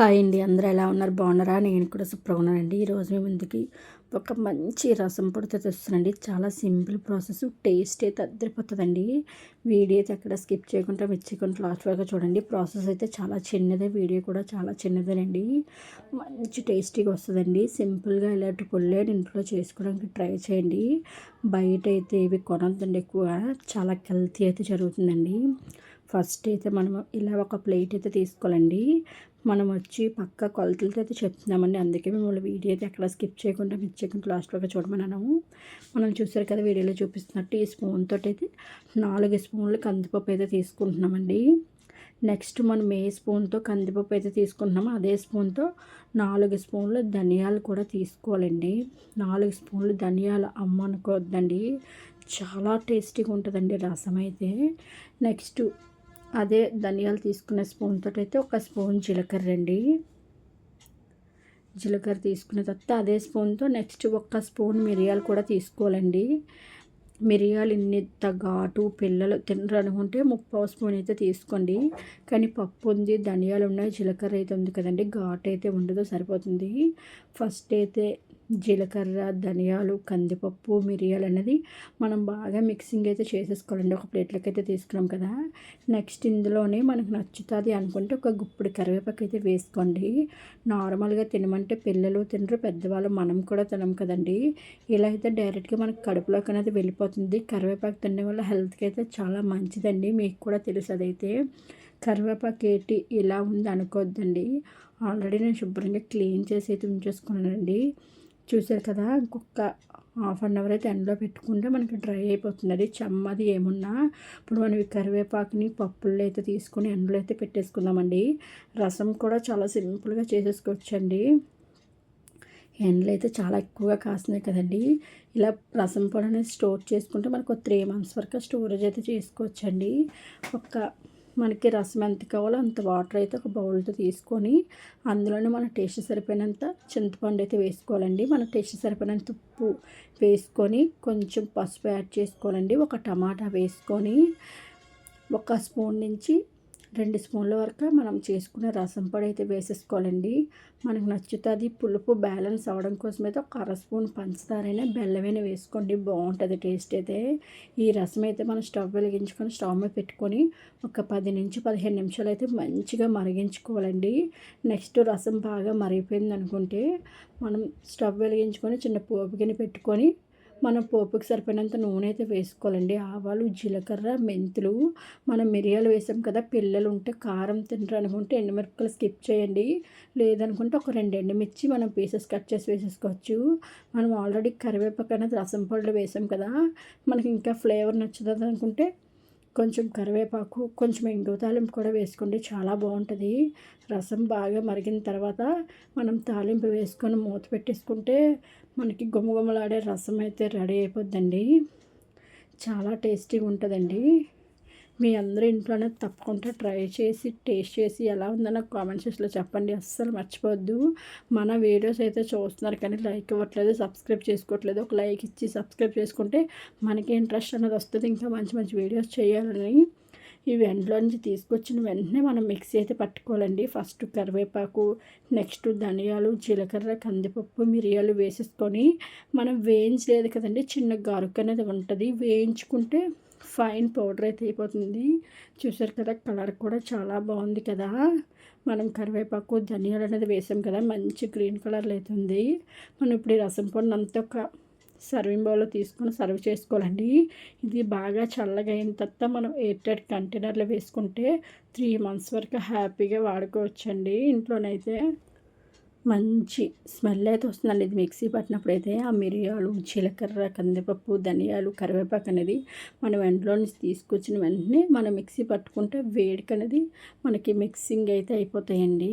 Hi అండి. అందరూ ఎలా ఉన్నారు? బాగున్నారా? నేను కూడా సూపర్గా ఉన్నానండి. ఈరోజు మీ ముందుకి ఒక మంచి రసం పొడితో తెస్తున్నాండి చాలా సింపుల్ ప్రాసెస్. టేస్ట్ అయితే అద్దరిపోతుందండి. వీడియో అయితే ఎక్కడ స్కిప్ చేయకుండా మిర్చికుండా లాస్ట్ వరకు చూడండి. ప్రాసెస్ అయితే చాలా చిన్నదే. వీడియో కూడా చాలా చిన్నదేనండి. మంచి టేస్టీగా వస్తుందండి. సింపుల్గా ఇలాంటి పొల్లేని ఇంట్లో చేసుకోవడానికి ట్రై చేయండి. బయట అయితే ఇవి కొనద్దండి ఎక్కువ. చాలా కల్తీ అయితే జరుగుతుందండి. ఫస్ట్ అయితే మనం ఇలా ఒక ప్లేట్ అయితే తీసుకోవాలండి. మనం వచ్చి పక్క కొలతలతో అయితే చెప్తున్నామండి. అందుకే మిమ్మల్ని వీడియో అయితే ఎక్కడ స్కిప్ చేయకుండా మిస్ చేయకుండా లాస్ట్లోకి చూడమన్నాను. మనం చూసారు కదా వీడియోలో చూపిస్తున్నట్టు ఈ స్పూన్ తోటి అయితే నాలుగు స్పూన్లు కందిపప్పు అయితే తీసుకుంటున్నామండి. నెక్స్ట్ మనం ఏ స్పూన్తో కందిపప్పు అయితే తీసుకుంటున్నామో అదే స్పూన్తో నాలుగు స్పూన్లు ధనియాలు కూడా తీసుకోవాలండి. నాలుగు స్పూన్లు ధనియాలు అమ్మ అనుకోవద్దండి చాలా టేస్టీగా ఉంటుందండి రసం అయితే. నెక్స్ట్ అదే ధనియాలు తీసుకునే స్పూన్ తోటి అయితే ఒక స్పూన్ జీలకర్ర అండి. జీలకర్ర తీసుకున్న తర్వాత అదే స్పూన్తో నెక్స్ట్ ఒక్క స్పూన్ మిరియాలు కూడా తీసుకోవాలండి. మిరియాలు ఇంత ఘాటు పిల్లలు తినరనుకుంటే ముప్పై ముప్పావు స్పూన్ అయితే తీసుకోండి. కానీ పప్పు ఉంది ధనియాలు ఉన్నాయి జీలకర్ర అయితే ఉంది కదండి ఘాటు అయితే ఉండదు సరిపోతుంది. ఫస్ట్ అయితే జీలకర్ర ధనియాలు కందిపప్పు మిరియాలు అనేది మనం బాగా మిక్సింగ్ అయితే చేసేసుకోవాలండి. ఒక ప్లేట్లోకి అయితే తీసుకున్నాం కదా. నెక్స్ట్ ఇందులోనే మనకు నచ్చుతుంది అనుకుంటే ఒక గుప్పుడు కరివేపాకు అయితే వేసుకోండి. నార్మల్గా తినమంటే పిల్లలు తినరు పెద్దవాళ్ళు మనం కూడా తినం కదండి. ఇలా అయితే డైరెక్ట్గా మనకు కడుపులోకి అనేది వెళ్ళిపోతుంది. కరివేపాకు తినడం వల్ల హెల్త్కి అయితే చాలా మంచిదండి. మీకు కూడా తెలుసు అదైతే. కరివేపాకు ఏంటి? ఇలా ఉంది అనుకోవద్దండి ఆల్రెడీ నేను శుభ్రంగా క్లీన్ చేసి అయితే ఉంచేసుకున్నానండి. చూసారు కదా ఇంకొక హాఫ్ అన్ అవర్ అయితే ఎండలో పెట్టుకుంటే మనకి డ్రై అయిపోతుంది. అది చెమ్మది ఏమున్నా. ఇప్పుడు మనం ఈ కరివేపాకుని పప్పుల్లో అయితే తీసుకొని ఎండలో అయితే పెట్టేసుకుందామండి. రసం కూడా చాలా సింపుల్గా చేసేసుకోవచ్చండి. ఎండలు అయితే చాలా ఎక్కువగా కాస్తున్నాయి కదండి. ఇలా రసం పొడి అనేది స్టోర్ చేసుకుంటే మనకు త్రీ మంత్స్ వరకు స్టోరేజ్ అయితే చేసుకోవచ్చండి. ఒక మనకి రసం ఎంత కావాలో అంత వాటర్ అయితే ఒక బౌల్తో తీసుకొని అందులోనే మన టేస్ట్ సరిపోయినంత చింతపండు అయితే వేసుకోవాలండి. మన టేస్ట్ సరిపోయినంత ఉప్పు వేసుకొని కొంచెం పసుపు యాడ్ చేసుకోవాలండి. ఒక టమాటా వేసుకొని ఒక స్పూన్ నుంచి రెండు స్పూన్ల వరకు మనం చేసుకున్న రసం పొడి అయితే వేసేసుకోవాలండి. మనకు నచ్చుతుంది పులుపు బ్యాలెన్స్ అవ్వడం కోసం అయితే ఒక అర స్పూన్ పంచదారైనా బెల్లమైనా వేసుకోండి. బాగుంటుంది టేస్ట్ అయితే. ఈ రసం అయితే మనం స్టవ్ వెలిగించుకొని స్టవ్ మీద పెట్టుకొని ఒక పది నుంచి పదిహేను నిమిషాలు అయితే మంచిగా మరిగించుకోవాలండి. నెక్స్ట్ రసం బాగా మరిగిపోయింది అనుకుంటే మనం స్టవ్ వెలిగించుకొని చిన్న పోపు గిన్నె పెట్టుకొని మనం పోపుకి సరిపడినంత నూనె అయితే వేసుకోవాలండి. ఆవాలు జీలకర్ర మెంతులు మనం మిరియాలు వేసాం కదా పిల్లలు ఉంటే కారం తినరు అనుకుంటే ఎండుమిరపకాయలు స్కిప్ చేయండి. లేదనుకుంటే ఒక రెండు ఎండుమిర్చి మనం పీసెస్ కట్ చేసి వేసేసుకోవచ్చు. మనం ఆల్రెడీ కరివేపాకు అనేది రసం పళ్ళు వేసాం కదా మనకి ఇంకా ఫ్లేవర్ నచ్చుతుంది అనుకుంటే కొంచెం కరివేపాకు కొంచెం ఎండు తాలింపు కూడా వేసుకోండి చాలా బాగుంటుంది. రసం బాగా మరిగిన తర్వాత మనం తాలింపు వేసుకొని మూత పెట్టేసుకుంటే మనకి గుమగుమలాడే రసం అయితే రెడీ అయిపోద్దండి. చాలా టేస్టీగా ఉంటుందండి. మీ అందరూ ఇంట్లోనే తప్పకుండా ట్రై చేసి టేస్ట్ చేసి ఎలా ఉందో నాకు కామెంట్ సెక్షన్లో చెప్పండి. అస్సలు మర్చిపోవద్దు. మన వీడియోస్ అయితే చూస్తున్నారు కానీ లైక్ ఇవ్వట్లేదు సబ్స్క్రైబ్ చేసుకోవట్లేదు. ఒక లైక్ ఇచ్చి సబ్స్క్రైబ్ చేసుకుంటే మనకి ఇంట్రెస్ట్ అనేది వస్తుంది. ఇంకా మంచి మంచి వీడియోస్ చేయాలని ఈ వెంటలో నుంచి తీసుకొచ్చిన వెంటనే మనం మిక్సీ అయితే పట్టుకోవాలండి. ఫస్ట్ కరివేపాకు నెక్స్ట్ ధనియాలు జీలకర్ర కందిపప్పు మిరియాలు వేసేసుకొని మనం వేయించలేదు కదండి చిన్న గారుకు అనేది ఉంటుంది. వేయించుకుంటే ఫైన్ పౌడర్ అయితే అయిపోతుంది. చూసారు కదా కలర్ కూడా చాలా బాగుంది కదా. మనం కరివేపాకు ధనియాలు అనేది వేసాం కదా మంచి గ్రీన్ కలర్లో అవుతుంది మనం ఇప్పుడు ఈ రసం పొడిని అంతా ఒక సర్వింగ్ బౌల్లో తీసుకొని సర్వ్ చేసుకోవాలండి. ఇది బాగా చల్లగా అయిన తర్వాత మనం ఎయిర్టెడ్ కంటైనర్లో వేసుకుంటే త్రీ మంత్స్ వరకు హ్యాపీగా వాడుకోవచ్చండి. ఇంట్లోనైతే మంచి స్మెల్ అయితే వస్తుందండి. ఇది మిక్సీ పట్టినప్పుడు అయితే ఆ మిరియాలు జీలకర్ర కందిపప్పు ధనియాలు కరివేపాకు అనేది మనం ఎండలో నుంచి తీసుకొచ్చిన వెంటనే మనం మిక్సీ పట్టుకుంటే వేడికి అనేది మనకి మిక్సింగ్ అయితే అయిపోతాయండి.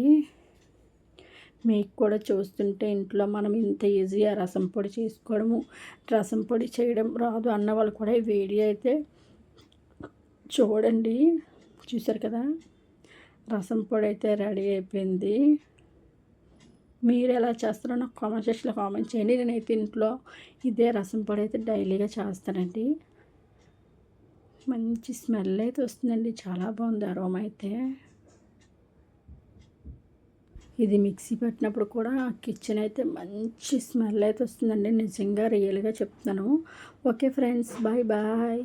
మీకు కూడా చూస్తుంటే ఇంట్లో మనం ఇంత ఈజీగా రసం పొడి చేసుకోవడము రసం పొడి చేయడం రాదు అన్న వాళ్ళు కూడా వేడి అయితే చూడండి. చూసారు కదా? రసం పొడి అయితే రెడీ అయిపోయింది. మీరు ఎలా చేస్తారో నాకు కామెంట్ సెక్షన్లో కామెంట్ చేయండి. నేనైతే ఇంట్లో ఇదే రసం పొడి అయితే డైలీగా చేస్తానండి. మంచి స్మెల్ అయితే వస్తుందండి. చాలా బాగుంది అరోమా అయితే. ఇది మిక్సీ పెట్టినప్పుడు కూడా కిచెన్ అయితే మంచి స్మెల్ అయితే వస్తుందండి. నిజంగా రియల్గా చెప్తున్నాను. Okay friends bye bye.